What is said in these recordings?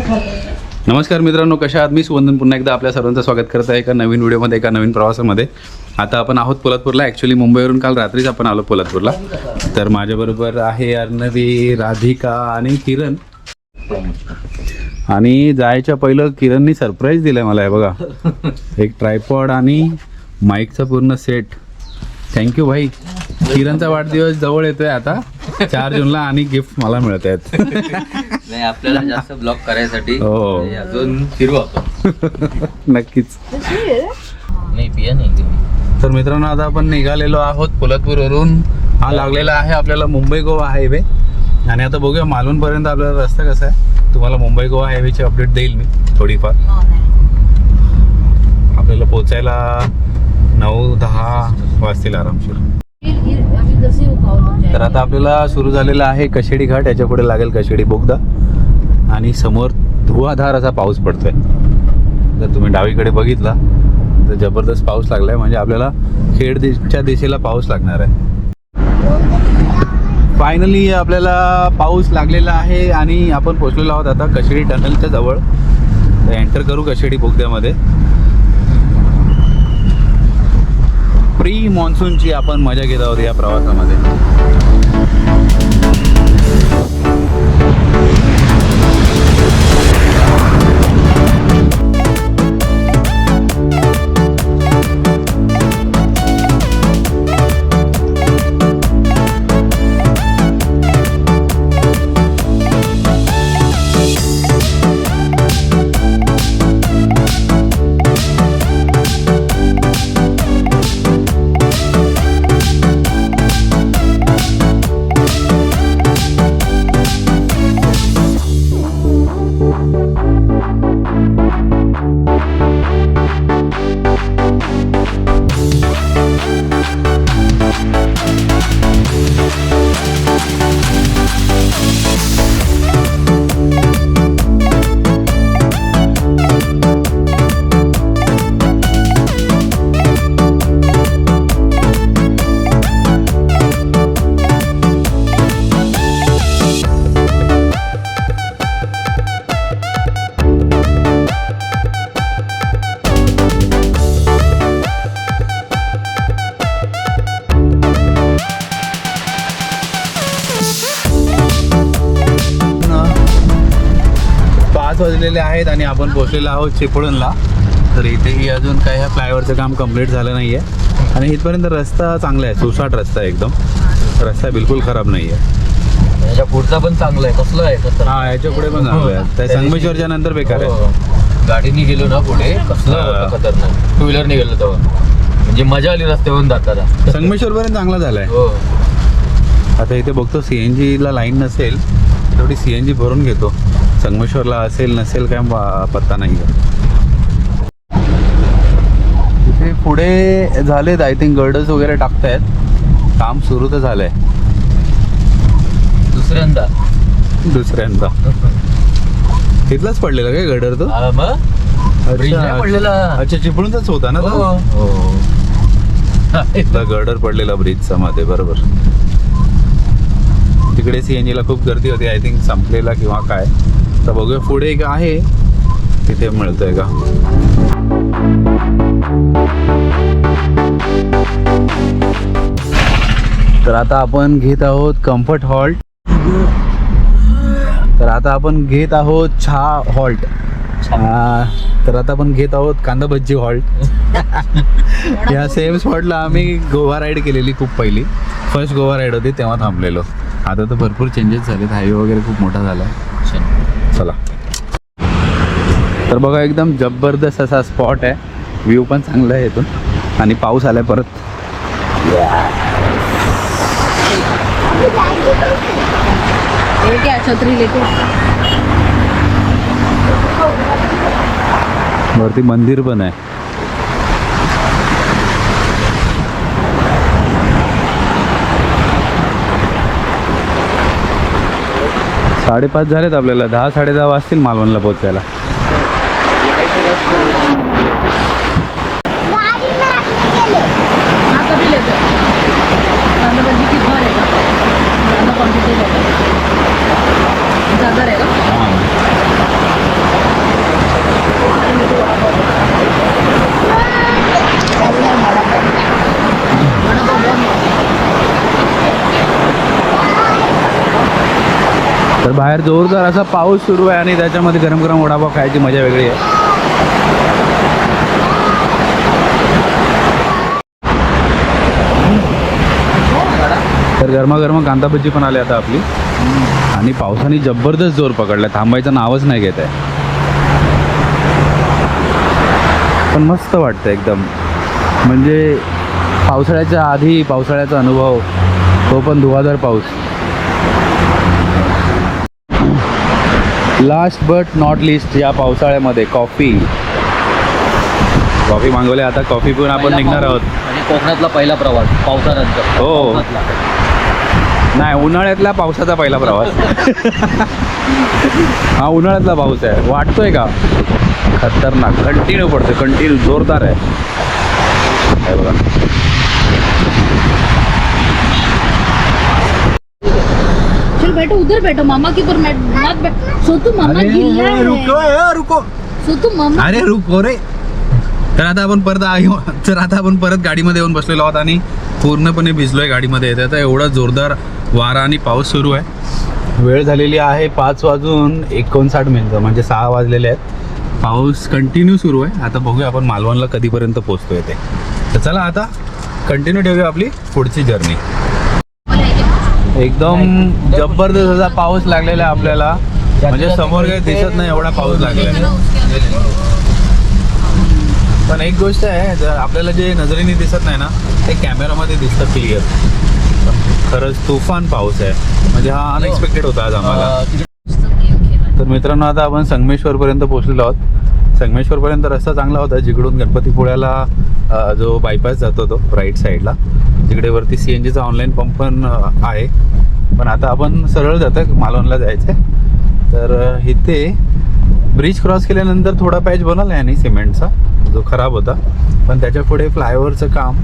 नमस्कार मित्रांनो कशा आहात? मी सुवंदन पुन्हा एकदा आपल्या सर्वांचं स्वागत करत आहे एका नवीन व्हिडिओमध्ये एका नवीन प्रवासामध्ये. आता आपण आहोत पोलादपूरला. ॲक्च्युली मुंबईवरून काल रात्रीच आपण आलो पोलादपूरला. तर माझ्याबरोबर आहे अर्णवी राधिका आणि किरण. आणि जायच्या पहिलं किरणनी सरप्राईज दिलाय मला हे बघा. एक ट्रायपॉड आणि माईकचा पूर्ण सेट थँक्यू भाई. किरणचा वाढदिवस जवळ येतोय आता. चार जूनला आणि गिफ्ट मला मिळत आहेत. नाही आपल्याला जास्त ब्लॉक करायसाठी हो. हे अजून फिरू आपण. नक्कीच. नाही पिया नाही तुम्ही. तर मित्रांनो आता आपण निघालेलो आहोत पोलादपूरवरून हा लागलेला आहे आपल्याला मुंबई गोवा हायवे. आणि आता बघूया मालवणपर्यंत आपल्याला रस्ता कसा आहे. तुम्हाला मुंबई गोवा हायवेची अपडेट देईल मी थोडीफार. आपल्याला पोचायला नऊ दहा वाजतील आरामशीर. तर आता आपल्याला सुरू झालेला आहे कशेडी घाट. याच्यापुढे लागेल कशेडी बोगदा. आणि समोर धुवाधार असा पाऊस पडतो आहे जर तुम्ही डावीकडे बघितला तर जबरदस्त पाऊस लागला आहे म्हणजे आपल्याला खेड दिशेला पाऊस लागणार आहे. फायनली आपल्याला पाऊस लागलेला आहे आणि आपण पोचलेलो आहोत आता कशेडी टनलच्या जवळ. तर एंटर करू कशेडी बोगद्यामध्ये. प्री मान्सूनची आपण मजा घेत आहोत या प्रवासामध्ये. आहेत आणि आपण पोहोचलेलो आहोत चिपळूणला. तर इथेही अजून काय ह्या फ्लायओव्हरचं काम कंप्लीट झालं नाही आहे आणि इथपर्यंत रस्ता चांगला आहे सुसाट रस्ता आहे एकदम. रस्ता बिलकुल खराब नाही आहे याच्या पुढचा पण चांगला आहे कसलं आहे कसं हा याच्यापुढे पण चांगलं आहे. त्या संगमेश्वरच्या नंतर बेकार आहे. हो. गाडीने गेलो ना पुढे कसलं हा. खतरनाक. टू व्हीलरने गेलो तेव्हा. म्हणजे मजा आली रस्त्यावरून जाताना. संगमेश्वरपर्यंत चांगला झाला आहे हो. आता इथे बघतो सी एन जीला लाईन नसेल तेवढी सी एन जी भरून घेतो. संगमेश्वरला असेल नसेल काय पत्ता नाही तिथे पुढे झालेत आय थिंक गर्डर्स वगैरे टाकतायत. काम सुरू तर झालंय. दुसऱ्यांदा. दुसऱ्यांदा. तिथलाच पडलेला काय गर्डर तो? हा, पडलेला. अच्छा चिपळूणचाच होता ना तो? हो. हो. इथला गर्डर पडलेला ब्रिजचा मध्ये बरोबर. तिकडे सीएनजी ला खूप गर्दी होती आय थिंक संपलेला किंवा काय? तर बघूया पुढे एक आहे. तिथे मिळतोय का? तर आता आपण घेत आहोत कम्फर्ट हॉल्ट तर आता आपण घेत आहोत चहा हॉल्ट तर आता आपण घेत आहोत कांदा भज्जी हॉल्ट या सेम स्पॉटला आम्ही गोवा राईड केलेली खूप पहिली. फर्स्ट गोवा राईड होती तेव्हा थांबलेलो. आता तर भरपूर चेंजेस झालेत. हायवे वगैरे खूप मोठा झाला आहे चला. तर बघा एकदम जबरदस्त असा स्पॉट आहे. व्ह्यू पण चांगला आहे इथून. आणि पाऊस आलाय परत. वरती मंदिर पण आहे. साडेपाच झालेत आपल्याला. दहा साडेदहा वाजतील मालवणला पोचायला तर बाहेर जोरदार असा पाऊस सुरू आहे आणि त्याच्यामध्ये गरम गरम वडापाव खायची मजा वेगळी आहे. तर गरमागरम कांदा भजी पण आली आता आपली. आणि पावसाने जबरदस्त जोर पकडला थांबायचं नावच नाही घेत आहे. पण मस्त वाटतं एकदम. म्हणजे पावसाळ्याच्या आधी पावसाळ्याचा अनुभव तो पण धुवाधार पाऊस. लास्ट बट नॉट लिस्ट या पावसाळ्यामध्ये कॉफी कॉफी मागवली आता कॉफी पिऊन आपण निघणार आहोत. आणि कोकणातला पहिला प्रवास पावसानंतर. हो. नाही उन्हाळ्यातला पावसाचा पहिला प्रवास. हा उन्हाळ्यातला पाऊस आहे. वाटतोय का? खतरनाक. कंटिन्यू पडतोय. कंटिन्यू जोरदार आहे. बघा. बैठो उधर बैठो मामा की पर मत मत बैठ सोतू मामा गिल्ला है। रुको सोतू मामा अरे रुको रे। तर आता आपण परत आहे तर आता आपण परत गाडीमध्ये येऊन बसलेलो आहोत आणि पूर्णपणे भिजलोय गाडीमध्ये. तर आता एवढा जोरदार वारा आणि पाऊस सुरू आहे. वेळ झालेली आहे पाच वाजून एकोणसाठ मिनिटं म्हणजे सहा वाजलेले आहेत. पाऊस कंटिन्यू सुरू आहे. आता बघूया आपण मालवणला कधीपर्यंत पोहोचतोय ते. तर चला आता कंटिन्यू ठेवूया आपली पुढची जर्नी एकदम जबरदस्त असा पाऊस लागलेला आहे आपल्याला. म्हणजे समोर काही दिसत नाही एवढा पाऊस लागलेला. आहे पण एक गोष्ट आहे जर आपल्याला जे नजरेने दिसत नाही ना ते कॅमेरामध्ये दिसतं क्लिअर खरंच तुफान पाऊस आहे. म्हणजे हा अनएक्सपेक्टेड होता आज आम्हाला. तर मित्रांनो आता आपण संगमेश्वरपर्यंत पोहोचलेलो आहोत. संगमेश्वरपर्यंत रस्ता चांगला होता जिकडून गणपतीपुळ्याला जो बायपास जातो तो राईट साईडला तिकडे वरती सी एन जीचा ऑनलाईन पंप पण आहे. पण आता आपण सरळ जातं मालवणला जायचं आहे तर इथे ब्रिज क्रॉस केल्यानंतर थोडा पॅच बनवला आहे आणि सिमेंटचा जो खराब होता. पण त्याच्या पुढे फ्लायओव्हरचं काम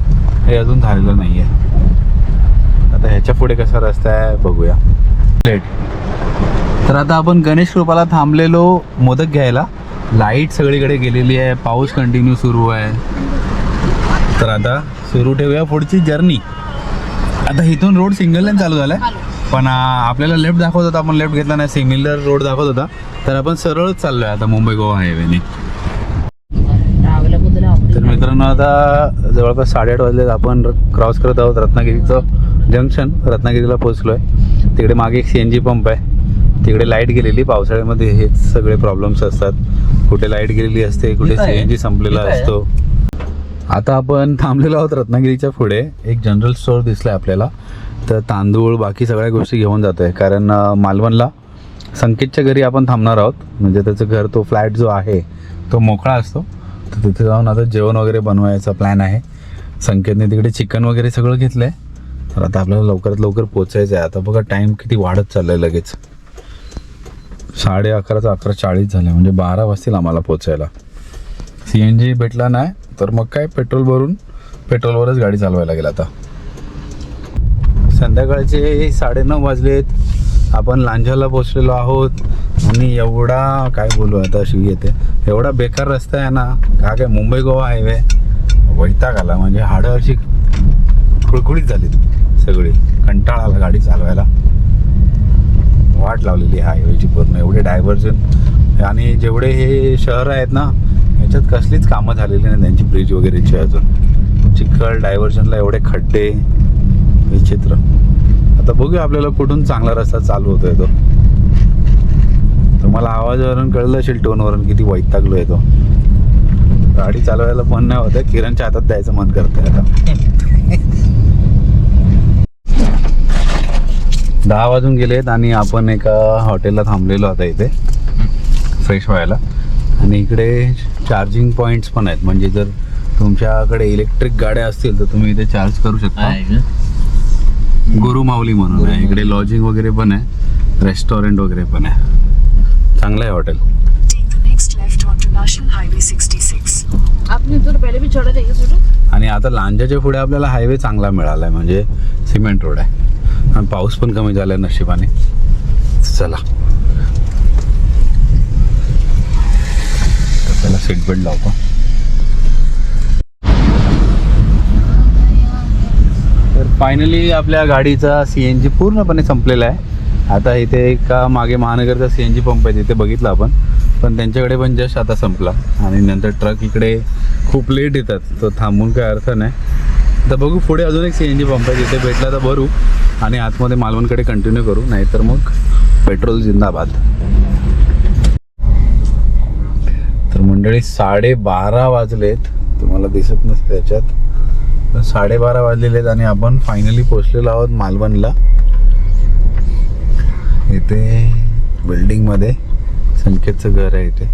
हे अजून झालेलं नाही आहे आता ह्याच्या पुढे कसा रस्ता आहे बघूया. लेट तर आता आपण गणेश कृपाला थांबलेलो मोदक घ्यायला. लाइट सगळीकडे गेलेली आहे. पाऊस कंटिन्यू सुरू आहे. तर आता सुरू ठेवूया पुढची जर्नी. आता इथून रोड सिंगल लेन चालू झालाय. पण आ, आपल्याला लेफ्ट दाखवत होता आपण लेफ्ट घेतला नाही सिमिलर रोड दाखवत होता. तर आपण सरळच चाललोय आता मुंबई गोवा हायवेने. तर मित्रांनो आता जवळपास साडेआठ वाजले आपण क्रॉस करत आहोत रत्नागिरीचं जंक्शन रत्नागिरीला पोहोचलो आहे तिकडे मागे एक सी एन जी पंप आहे. तिकडे लाइट गेलेली. पावसाळ्यामध्ये हेच सगळे प्रॉब्लेम्स असतात. कुठे लाइट गेलेली असते कुठे सी आहे. एन जी संपलेला आहे. असतो. आता आपण थांबलेलो आहोत रत्नागिरीच्या पुढे. एक जनरल स्टोअर आहे आपल्याला. तर तांदूळ बाकी सगळ्या गोष्टी घेऊन जातोय. कारण मालवणला संकेतच्या घरी आपण थांबणार आहोत. म्हणजे त्याचं घर तो फ्लॅट जो आहे तो मोकळा असतो. तर तिथे जाऊन आता जेवण वगैरे बनवायचा प्लॅन आहे. संकेतने तिकडे चिकन वगैरे सगळं घेतलं आहे तर आता आपल्याला लवकरात लवकर पोचायचं आहे आता बघा टाईम किती वाढत चाललाय लगेच. साडे अकराचा अकरा चाळीस झाले म्हणजे बारा वाजतील आम्हाला पोचायला. सी एन जी भेटला नाही. तर मग काय पेट्रोल भरून पेट्रोलवरच गाडी चालवायला लागेल आता. संध्याकाळचे साडेनऊ वाजलेत. आपण लांजाला पोचलेलो आहोत. आणि एवढा काय बोलू आता अशी येते. एवढा बेकार रस्ता आहे ना का काय मुंबई गोवा हायवे? वैताग आला म्हणजे हाडं अशी खुळखुळीत झालीत सगळी. कंटाळा आला गाडी चालवायला. वाट लावलेली आहे हायवेची पूर्ण. एवढे डायव्हर्जन. आणि जेवढे हे शहर आहेत ना याच्यात कसलीच कामं झालेली नाही त्यांची ब्रिज वगैरेची अजून. चिखल डायव्हर्जनला एवढे खड्डे विचित्र. आता बघूया आपल्याला कुठून चांगला रस्ता चालू होतोय तो. तुम्हाला आवाजावरून कळलं असेल टोनवरून किती वैतागलो आहे तो. गाडी चालवायला मन नाही होत किरणच्या हातात द्यायचं मन करतंय आता. दहा वाजून गेलेत आणि आपण एका हॉटेलला थांबलेलो आता इथे. फ्रेश व्हायला. आणि इकडे चार्जिंग पॉईंट्स पण आहेत. म्हणजे जर तुमच्याकडे इलेक्ट्रिक गाड्या असतील तर तुम्ही इथे चार्ज करू शकता. आहे का? गुरु माऊली म्हणून आहे. इकडे लॉजिंग वगैरे पण आहे. रेस्टॉरंट वगैरे पण आहे. चांगलं आहे hotel Take the next left onto National Highway 66. आपने तो पहले भी चढ़ा था सोटू आणि आता लांजाच्या पुढे आपल्याला हायवे चांगला मिळाला आहे म्हणजे सिमेंट रोड आहे. आणि पाऊस पण कमी झाला आहे नशिबाने. चला. त्याला सीट बेल्ट लावतो. तर फायनली आपल्या गाडीचा सी एन जी पूर्णपणे संपलेला आहे. आता इथे एका मागे महानगरचा सी एन जी पंप आहे तिथे बघितला आपण. पण त्यांच्याकडे पण जस्ट आता संपला. आणि नंतर ट्रक इकडे खूप लेट येतात तो थांबून काय अर्थ नाही. तर बघू पुढे अजून एक सी एन जी पंप आहे तिथे भेटला तर भरू. आणि आतमध्ये मालवणकडे कंटिन्यू करू नाहीतर मग पेट्रोल जिंदाबाद तर मंडळी साडेबारा वाजलेत. तुम्हाला दिसत नसते त्याच्यात साडेबारा वाजलेले आहेत आणि आपण फायनली पोचलेलो आहोत मालवणला. इथे बिल्डिंगमध्ये संकेतचं घर आहे इथे.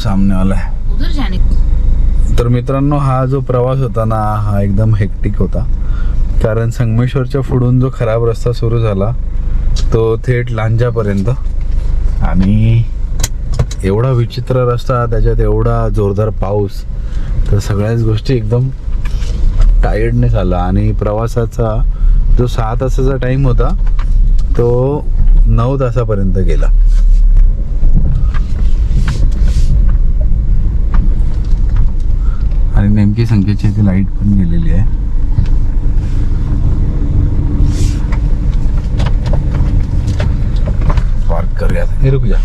सामने वाला आहे. उधर जाने तर मित्रांनो हा जो प्रवास होता ना हा एकदम हेक्टिक होता. कारण संगमेश्वरच्या पुढून जो खराब रस्ता सुरू झाला तो थेट लांजापर्यंत. आणि एवढा विचित्र रस्ता त्याच्यात एवढा जोरदार पाऊस तर सगळ्याच गोष्टी एकदम टायर्डनेस आला. आणि प्रवासाचा जो सहा तासाचा टाईम होता तो नऊ तासापर्यंत गेला. आणि नेमकी संख्येची इथे लाइट पण गेलेली आहे. पार्क करूयात हे रुक जा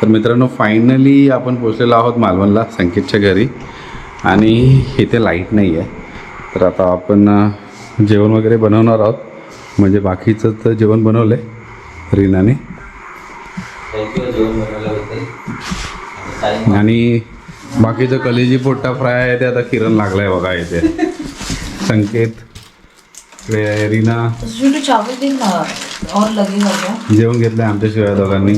तर मित्रांनो फायनली आपण पोचलेलो आहोत मालवणला संकेतच्या घरी. आणि इथे लाइट नाही आहे तर आता आपण जेवण वगैरे बनवणार आहोत. म्हणजे बाकीचं तर जेवण बनवलं आहे रीनाने. आणि बाकीचं कलेजी पोट्टा फ्राय आहे ते आता किरण लागलाय बघा इथे. संकेत रीना जेवण घेतलंय आमच्याशिवाय दोघांनी.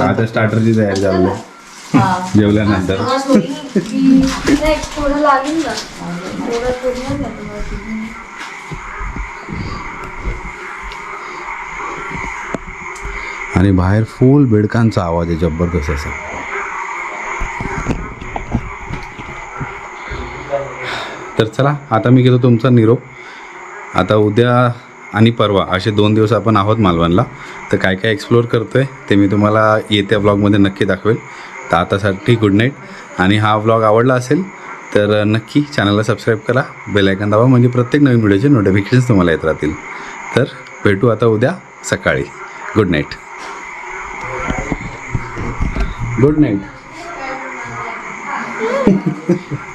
आता स्टार्टरची तयारी चालू आहे. जेवल्यानंतर. आणि बाहेर फुल बेडकांचा आवाज आहे जबरदस्त असा. तर चला आता मी घेतो तुमचा निरोप. आता उद्या आणि परवा असे दोन दिवस आपण आहोत मालवणला. तर काय काय एक्सप्लोअर करतो आहे ते मी तुम्हाला येत्या ब्लॉगमध्ये नक्की दाखवेल. तर आतासाठी गुड नाईट आणि हा ब्लॉग आवडला असेल तर नक्की चॅनलला सबस्क्राईब करा. बेल आयकॉन दाबा म्हणजे प्रत्येक नवीन व्हिडिओचे नोटिफिकेशन्स तुम्हाला येत राहतील. तर भेटू आता उद्या सकाळी. Good night good night